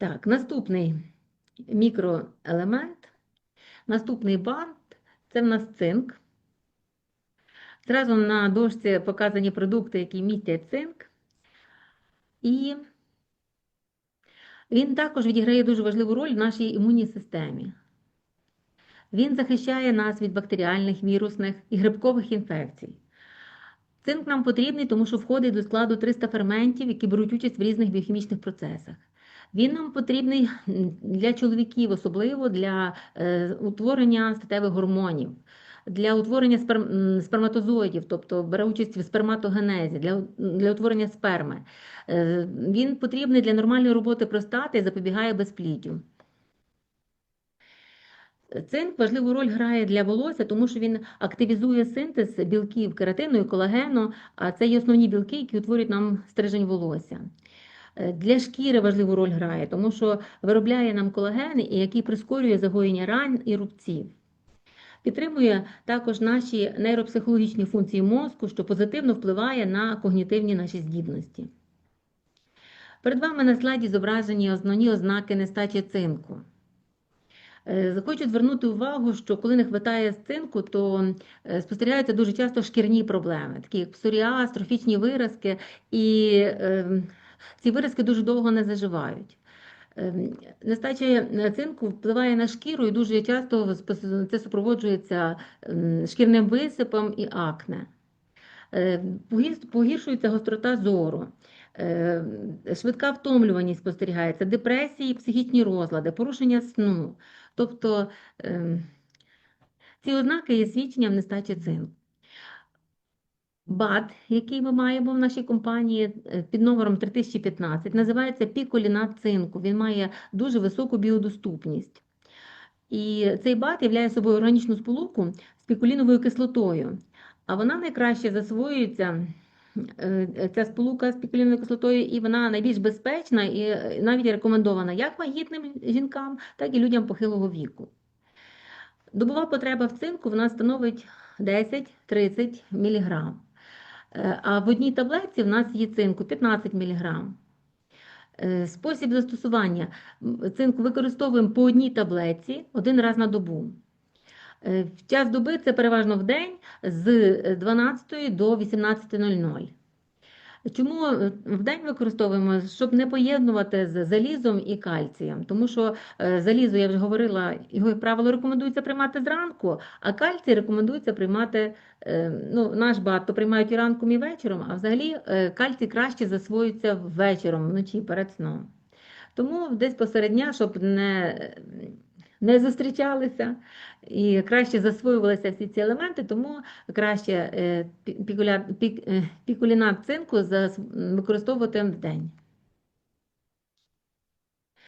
Так, наступний мікроелемент, наступний бант це в нас цинк. Зразу на дошці показані продукти, які містять цинк. І він також відіграє дуже важливу роль в нашій імунній системі. Він захищає нас від бактеріальних, вірусних і грибкових інфекцій. Цинк нам потрібний, тому що входить до складу 300 ферментів, які беруть участь в різних біохімічних процесах. Він нам потрібний для чоловіків, особливо для е, утворення статевих гормонів, для утворення спер... сперматозоїдів, тобто бере участь в сперматогенезі, для, для утворення сперми. Е, він потрібний для нормальної роботи простати і запобігає безпліддю. Цинк важливу роль грає для волосся, тому що він активізує синтез білків кератину і колагену, а це є основні білки, які утворюють нам стрижень волосся. Е, Для шкіри важливу роль грає, тому що виробляє нам колаген, який прискорює загоєння ран і рубців. Підтримує також наші нейропсихологічні функції мозку, що позитивно впливає на когнітивні наші здібності. Перед вами на слайді зображені основні ознаки нестачі цинку. Е, Хочу звернути увагу, що коли не вистачає цинку, то е, спостерігаються дуже часто шкірні проблеми, такі як псоріаз, трофічні виразки, і е, ці виразки дуже довго не заживають. Е, Нестача цинку впливає на шкіру і дуже часто це супроводжується ем, шкірним висипом і акне. Е, Погіршується гострота зору. Швидка втомлюваність спостерігається, депресії, психічні розлади, порушення сну. Тобто ем, ці ознаки є свідченням нестачі цинку. БАД, який ми маємо в нашій компанії е, під номером 3015, називається піколінат цинку. Він має дуже високу біодоступність. І цей БАД являє собою органічну сполуку з пікуліновою кислотою. А вона найкраще засвоюється, е, ця сполука з пікуліновою кислотою, і вона найбільш безпечна і е, навіть рекомендована як вагітним жінкам, так і людям похилого віку. Добова потреба в цинку вона становить 10-30 мг. Е, А в одній таблетці в нас є цинку 15 мг. Е, Спосіб застосування цинку використовуємо по одній таблетці один раз на добу. Е, В час доби це переважно в день з 12 до 18.00. Чому е, в день використовуємо? Щоб не поєднувати з залізом і кальцієм. Тому що е, залізо, я вже говорила, його, правило, рекомендується приймати зранку, а кальцій рекомендується приймати, е, ну, наш бат, то приймають і ранком, і вечором, а взагалі кальцій краще засвоюється вечором, вночі перед сном. Тому десь посеред дня, щоб не, не зустрічалися і краще засвоювалися всі ці елементи, тому краще е, е, пікулінат цинку використовувати в день.